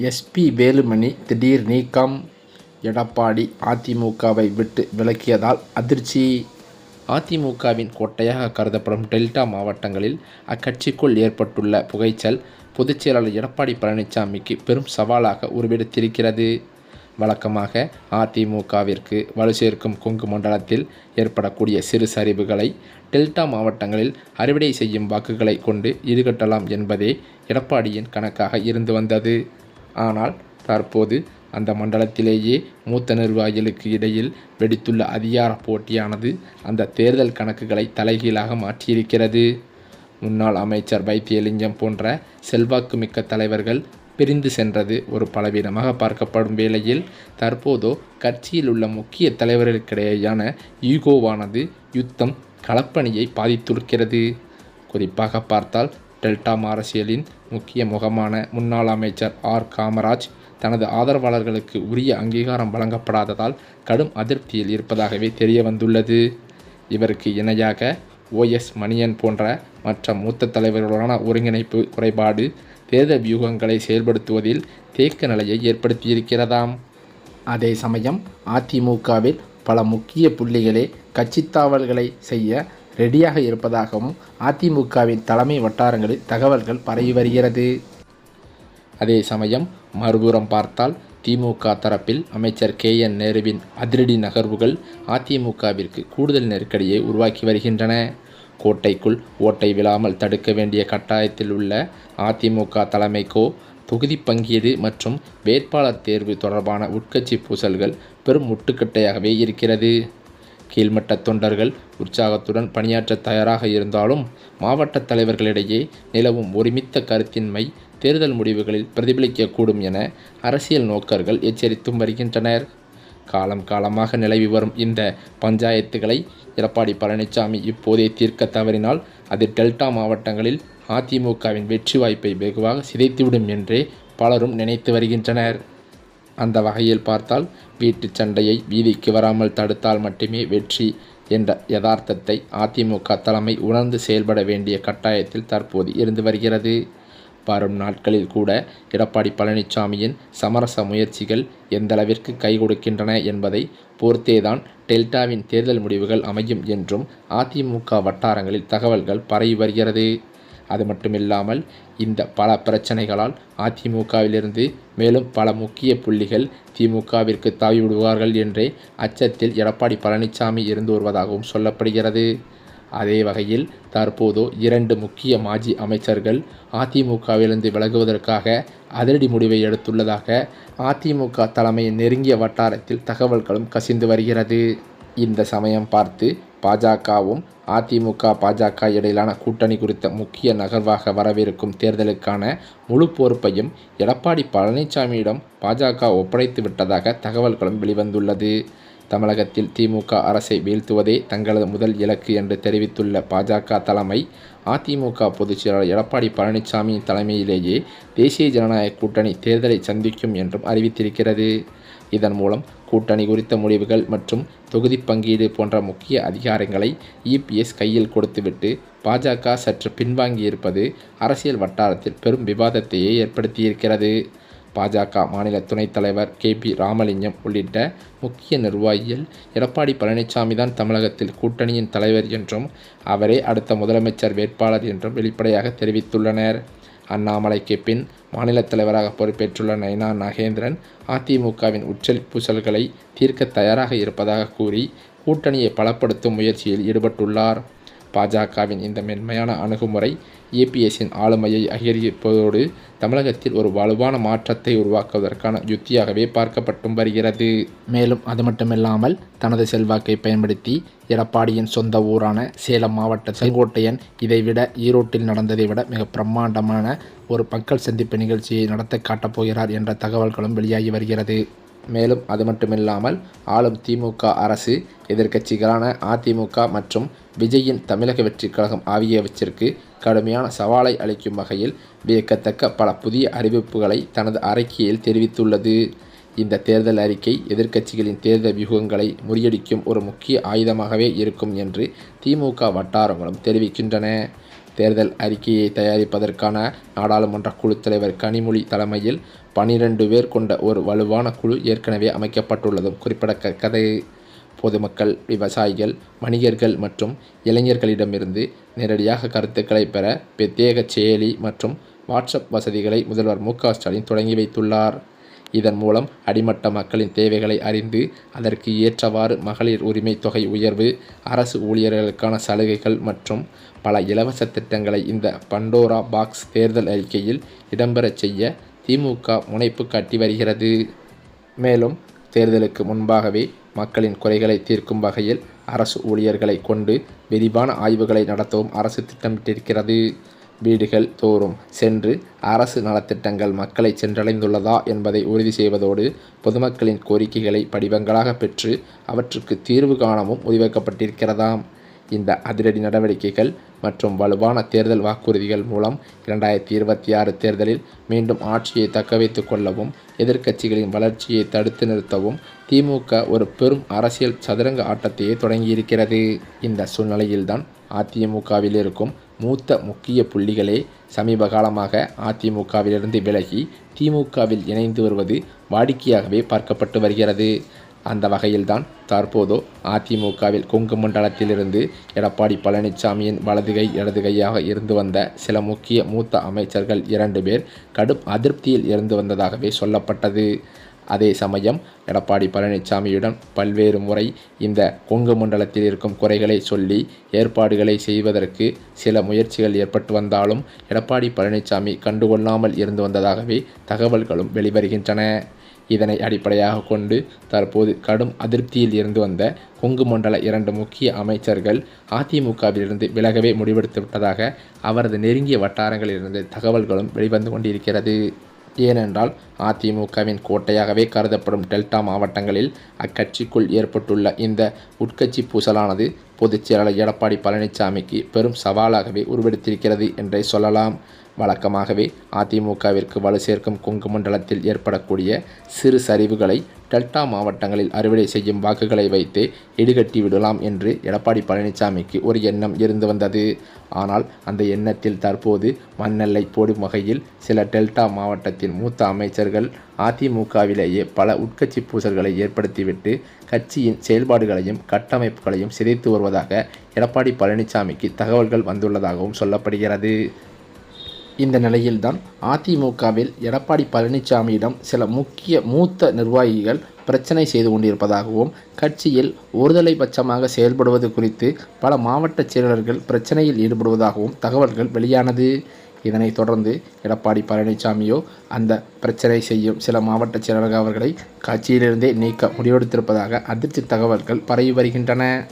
SP Velumani திடீர் நீக்கம். எடப்பாடி அதிமுகவை விட்டு விலக்கியதால் அதிர்ச்சி. அதிமுகவின் கோட்டையாக கருதப்படும் டெல்டா மாவட்டங்களில் அக்கட்சிக்குள் ஏற்பட்டுள்ள புகைச்சல் பொதுச்செயலாளர் எடப்பாடி பழனிசாமிக்கு பெரும் சவாலாக உருவெடுத்திருக்கிறது. வழக்கமாக அதிமுகவிற்கு வலு சேர்க்கும் கொங்கு மண்டலத்தில் ஏற்படக்கூடிய சிறு சரிவுகளை டெல்டா மாவட்டங்களில் அறுவடை செய்யும் வாக்குகளை கொண்டு ஈடுகட்டலாம் என்பதே எடப்பாடியின் கணக்காக இருந்து வந்தது. ஆனால் தற்போது அந்த மண்டலத்திலேயே மூத்த நிர்வாகிகளுக்கு இடையில் வெடித்துள்ள அதிகார போட்டியானது அந்த தேர்தல் கணக்குகளை தலைகீழாக மாற்றியிருக்கிறது. முன்னாள் அமைச்சர் வைத்தியலிங்கம் போன்ற செல்வாக்குமிக்க தலைவர்கள் பிரிந்து சென்றது ஒரு பலவீனமாக பார்க்கப்படும் வேளையில் தற்போதோ கட்சியில் உள்ள முக்கிய தலைவர்களுக்கிடையேயான ஈகோவானது யுத்தம் களப்பணியை பாதித்திருக்கிறது குறிப்பாக பார்த்தால் டெல்டா அரசியலின் முக்கிய முகமான முன்னாள் அமைச்சர் ஆர். காமராஜ் தனது ஆதரவாளர்களுக்கு உரிய அங்கீகாரம் வழங்கப்படாததால் கடும் அதிருப்தியில் இருப்பதாகவே தெரிய வந்துள்ளது இவருக்கு இணையாக ஓஎஸ் மணியன் போன்ற மற்ற மூத்த தலைவர்களுடனான ஒருங்கிணைப்பு குறைபாடு தேர்தல் வியூகங்களை செயல்படுத்துவதில் தேக்க நிலையை ஏற்படுத்தியிருக்கிறதாம். அதே சமயம் அதிமுகவில் பல முக்கிய புள்ளிகளே கட்சித்தாவல்களை செய்ய ரெடியாக இருப்பதாகவும் அதிமுகவின் தலைமை வட்டாரங்களில் தகவல்கள் பரவி வருகிறது. அதே சமயம் மறுபுறம் பார்த்தால் திமுக தரப்பில் அமைச்சர் கே என் நேருவின் அதிரடி நகர்வுகள் அதிமுகவிற்கு கூடுதல் நெருக்கடியை உருவாக்கி வருகின்றன. கோட்டைக்குள் ஓட்டை விழாமல் தடுக்க வேண்டிய கட்டாயத்தில் உள்ள அதிமுக தலைமைக்கோ தொகுதி பங்கீடு மற்றும் வேட்பாளர் தேர்வு தொடர்பான உட்கட்சி பூசல்கள் பெரும் முட்டுக்கட்டையாகவே இருக்கிறது. கீழ்மட்ட தொண்டர்கள் உற்சாகத்துடன் பணியாற்ற தயாராக இருந்தாலும் மாவட்ட தலைவர்களிடையே நிலவும் ஒருமித்த கருத்தின்மை தேர்தல் முடிவுகளில் பிரதிபலிக்கக்கூடும் என அரசியல் நோக்கர்கள் எச்சரித்தும் வருகின்றனர். காலம் காலமாக நிலவி வரும் இந்த பஞ்சாயத்துகளை எடப்பாடி பழனிசாமி இப்போதே தீர்க்க தவறினால் அது டெல்டா மாவட்டங்களில் அதிமுகவின் வெற்றி வாய்ப்பை வெகுவாக சிதைத்துவிடும் என்றே பலரும் நினைத்து வருகின்றனர். அந்த வகையில் பார்த்தால் வீட்டு சண்டையை வீதிக்கு வராமல் தடுத்தால் மட்டுமே வெற்றி என்ற யதார்த்தத்தை அதிமுக தலைமை உணர்ந்து செயல்பட வேண்டிய கட்டாயத்தில் தற்போது இருந்து வருகிறது. வரும் நாட்களில் கூட எடப்பாடி பழனிசாமியின் சமரச முயற்சிகள் எந்தளவிற்கு கை கொடுக்கின்றன என்பதை பொறுத்தேதான் டெல்டாவின் தேர்தல் முடிவுகள் அமையும் என்றும் அதிமுக வட்டாரங்களில் தகவல்கள் பரவி வருகிறது. அது மட்டுமில்லாமல் இந்த பல பிரச்சனைகளால் அதிமுகவிலிருந்து மேலும் பல முக்கிய புள்ளிகள் திமுகவிற்கு தாவி விடுவார்கள் என்றே அச்சத்தில் எடப்பாடி பழனிசாமி இருந்து வருவதாகவும் சொல்லப்படுகிறது. அதே வகையில் தற்போதோ இரண்டு முக்கிய மாஜி அமைச்சர்கள் அதிமுகவிலிருந்து விலகுவதற்காக அதிரடி முடிவை எடுத்துள்ளதாக அதிமுக தலைமையின் நெருங்கிய வட்டாரத்தில் தகவல்களும் கசிந்து வருகிறது. இந்த சமயம் பார்த்து பாஜகவும் அதிமுக பாஜக இடையிலான கூட்டணி குறித்த முக்கிய நகர்வாக வரவிருக்கும் தேர்தலுக்கான முழு பொறுப்பையும் எடப்பாடி பழனிசாமியிடம் பாஜக ஒப்படைத்து விட்டதாக தகவல்களும் வெளிவந்துள்ளது. தமிழகத்தில் திமுக அரசை வீழ்த்துவதே தங்களது முதல் இலக்கு என்று தெரிவித்துள்ள பாஜக தலைமை அதிமுக பொதுச்செயலாளர் எடப்பாடி பழனிசாமியின் தலைமையிலேயே தேசிய ஜனநாயக கூட்டணி தேர்தலை சந்திக்கும் என்றும் அறிவித்திருக்கிறது. இதன் மூலம் கூட்டணி குறித்த முடிவுகள் மற்றும் தொகுதி பங்கீடு போன்ற முக்கிய அதிகாரங்களை இபிஎஸ் கையில் கொடுத்துவிட்டு பாஜக சற்று பின்வாங்கியிருப்பது அரசியல் வட்டாரத்தில் பெரும் விவாதத்தையே ஏற்படுத்தியிருக்கிறது. பாஜக மாநில துணைத் தலைவர் கே பி ராமலிங்கம் உள்ளிட்ட முக்கிய நிர்வாகிகள் எடப்பாடி பழனிசாமி தான் தமிழகத்தில் கூட்டணியின் தலைவர் என்றும் அவரே அடுத்த முதலமைச்சர் வேட்பாளர் என்றும் வெளிப்படையாக தெரிவித்துள்ளனர். அண்ணாமலைக்கு பின் மாநில தலைவராக பொறுப்பேற்றுள்ள நயனா நாகேந்திரன் அதிமுகவின் உச்சல் பூசல்களை தீர்க்க தயாராக இருப்பதாக கூறி கூட்டணியை பலப்படுத்தும் முயற்சியில் ஈடுபட்டுள்ளார். பாஜகவின் இந்த மென்மையான அணுகுமுறை ஏபிஎஸ்ஸின் ஆளுமையை அதிகரிப்பதோடு தமிழகத்தில் ஒரு வலுவான மாற்றத்தை உருவாக்குவதற்கான யுத்தியாகவே பார்க்கப்பட்டும் வருகிறது. மேலும் அது மட்டுமில்லாமல் தனது செல்வாக்கை பயன்படுத்தி எடப்பாடியின் சொந்த ஊரான சேலம் மாவட்ட செங்கோட்டையன் இதைவிட ஈரோட்டில் நடந்ததை விட மிக பிரம்மாண்டமான ஒரு மக்கள் சந்திப்பு நிகழ்ச்சியை நடத்த காட்டப்போகிறார் என்ற தகவல்களும் வெளியாகி வருகிறது. மேலும் அது மட்டுமில்லாமல் ஆளும் திமுக அரசு எதிர்க்கட்சிகளான அதிமுக மற்றும் விஜயின் தமிழக வெற்றிக் கழகம் ஆகியவற்றிற்கு கடுமையான சவாலை அளிக்கும் வகையில் வியக்கத்தக்க பல புதிய அறிவிப்புகளை தனது அறிக்கையில் தெரிவித்துள்ளது. இந்த தேர்தல் அறிக்கை எதிர்க்கட்சிகளின் தேர்தல் வியூகங்களை முறியடிக்கும் ஒரு முக்கிய ஆயுதமாகவே இருக்கும் என்று திமுக வட்டாரங்களும் தெரிவிக்கின்றன. தேர்தல் அறிக்கையை தயாரிப்பதற்கான நாடாளுமன்ற குழு தலைவர் கனிமொழி தலைமையில் பனிரெண்டு பேர் கொண்ட ஒரு வலுவான குழு ஏற்கனவே அமைக்கப்பட்டுள்ளதும் குறிப்பிடத்தக்கது பொதுமக்கள் விவசாயிகள் வணிகர்கள் மற்றும் இளைஞர்களிடமிருந்து நேரடியாக கருத்துக்களை பெற பிரத்யேக செயலி மற்றும் வாட்ஸ்அப் வசதிகளை முதல்வர் மு ஸ்டாலின் தொடங்கி வைத்துள்ளார். இதன் மூலம் அடிமட்ட மக்களின் தேவைகளை அறிந்து அதற்கு ஏற்றவாறு மகளிர் உரிமை தொகை உயர்வு அரசு ஊழியர்களுக்கான சலுகைகள் மற்றும் பல இலவச திட்டங்களை இந்த பண்டோரா பாக்ஸ் தேர்தல் அறிக்கையில் இடம்பெறச் செய்ய திமுக முனைப்பு காட்டி வருகிறது. மேலும் தேர்தலுக்கு முன்பாகவே மக்களின் குறைகளை தீர்க்கும் வகையில் அரசு ஊழியர்களை கொண்டு விரிவான ஆய்வுகளை நடத்தவும் அரசு திட்டமிட்டிருக்கிறது. வீடுகள் தோறும் சென்று அரசு நலத்திட்டங்கள் மக்களை சென்றடைந்துள்ளதா என்பதை உறுதி செய்வதோடு பொதுமக்களின் கோரிக்கைகளை படிவங்களாக பெற்று அவற்றுக்கு தீர்வு காணவும் முடிவெடுக்கப்பட்டிருக்கிறதாம் இந்த அதிரடி நடவடிக்கைகள் மற்றும் வலுவான தேர்தல் வாக்குறுதிகள் மூலம் இரண்டாயிரத்தி இருபத்தி ஆறு தேர்தலில் மீண்டும் ஆட்சியை தக்கவைத்துக் கொள்ளவும் எதிர்க்கட்சிகளின் வளர்ச்சியை தடுத்து நிறுத்தவும் திமுக ஒரு பெரும் அரசியல் சதுரங்க ஆட்டத்தையே தொடங்கியிருக்கிறது. இந்த சூழ்நிலையில்தான் அதிமுகவில் இருக்கும் மூத்த முக்கிய புள்ளிகளே சமீப காலமாக அதிமுகவிலிருந்து விலகி திமுகவில் இணைந்து வருவது வாடிக்கையாகவே பார்க்கப்பட்டு வருகிறது. அந்த வகையில்தான் தற்போதோ அதிமுகவில் கொங்கு மண்டலத்திலிருந்து எடப்பாடி பழனிசாமியின் வலதுகை இடதுகையாக இருந்து வந்த சில முக்கிய மூத்த அமைச்சர்கள் இரண்டு பேர் கடும் அதிருப்தியில் இருந்து வந்ததாகவே சொல்லப்பட்டது. அதே சமயம் எடப்பாடி பழனிசாமியுடன் பல்வேறு முறை இந்த கொங்கு மண்டலத்தில் இருக்கும் குறைகளை சொல்லி ஏற்பாடுகளை செய்வதற்கு சில முயற்சிகள் ஏற்பட்டு வந்தாலும் எடப்பாடி பழனிசாமி கண்டுகொள்ளாமல் இருந்து வந்ததாகவே தகவல்களும் வெளிவருகின்றன. இதனை அடிப்படையாக கொண்டு தற்போது கடும் அதிருப்தியில் இருந்து வந்த கொங்கு மண்டல இரண்டு முக்கிய அமைச்சர்கள் அதிமுகவிலிருந்து விலகவே முடிவெடுத்து விட்டதாக அவரது நெருங்கிய வட்டாரங்களிலிருந்து தகவல்களும் வெளிவந்து கொண்டிருக்கிறது. ஏனென்றால் அதிமுகவின் கோட்டையாகவே கருதப்படும் டெல்டா மாவட்டங்களில் அக்கட்சிக்குள் ஏற்பட்டுள்ள இந்த உட்கட்சி பூசலானது பொதுச் செயலாளர் எடப்பாடி பழனிசாமிக்கு பெரும் சவாலாகவே உருவெடுத்திருக்கிறது என்றே சொல்லலாம். வழக்கமாகவே அதிமுகவிற்கு வலு சேர்க்கும் கொங்கு மண்டலத்தில் ஏற்படக்கூடிய சிறு சரிவுகளை டெல்டா மாவட்டங்களில் அறுவடை செய்யும் வாக்குகளை வைத்து இடுகட்டி விடலாம் என்று எடப்பாடி பழனிசாமிக்கு ஒரு எண்ணம் இருந்து வந்தது. ஆனால் அந்த எண்ணத்தில் தற்போது மண்ணெல்லை போடும் வகையில் சில டெல்டா மாவட்டத்தின் மூத்த அமைச்சர்கள் அதிமுகவிலேயே பல உட்கட்சி பூசல்களை ஏற்படுத்திவிட்டு கட்சியின் செயல்பாடுகளையும் கட்டமைப்புகளையும் சிதைத்து வருவதாக எடப்பாடி பழனிசாமிக்கு தகவல்கள் வந்துள்ளதாகவும் சொல்லப்படுகிறது. இந்த நிலையில்தான் அதிமுகவில் எடப்பாடி பழனிசாமியிடம் சில முக்கிய மூத்த நிர்வாகிகள் பிரச்சனை செய்து கொண்டிருப்பதாகவும் கட்சியில் ஒருதலை பட்சமாக செயல்படுவது குறித்து பல மாவட்ட செயலர்கள் பிரச்சனையில் ஈடுபடுவதாகவும் தகவல்கள் வெளியானது. இதனைத் தொடர்ந்து எடப்பாடி பழனிசாமியோ அந்த பிரச்சனை செய்யும் சில மாவட்ட செயலர்கள் அவர்களை கட்சியிலிருந்தே நீக்க முடிவெடுத்திருப்பதாக அதிர்ச்சி தகவல்கள் பரவி வருகின்றன.